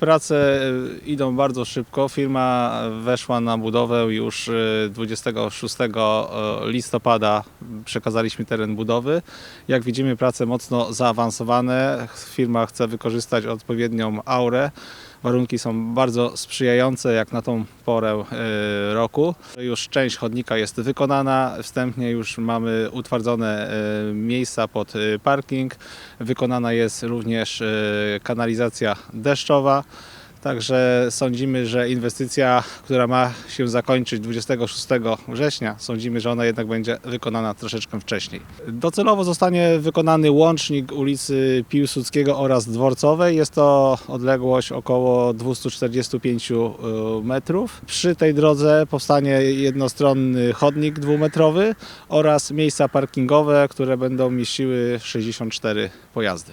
Prace y, idą bardzo szybko. Firma weszła na budowę już y, 26 listopada. Przekazaliśmy teren budowy. Jak widzimy, prace mocno zaawansowane. Firma chce wykorzystać odpowiednią aurę. Warunki są bardzo sprzyjające jak na tą porę y, roku. Już część chodnika jest wykonana. Wstępnie już mamy utwardzone y, miejsca pod y, parking. Wykonana jest również kanalizacja deszczowa. Także sądzimy, że inwestycja, która ma się zakończyć 26 września, sądzimy, że ona jednak będzie wykonana troszeczkę wcześniej. Docelowo zostanie wykonany łącznik ulicy Piłsudskiego oraz Dworcowej. Jest to odległość około 245 metrów. Przy tej drodze powstanie jednostronny chodnik dwumetrowy oraz miejsca parkingowe, które będą mieściły 64 pojazdy.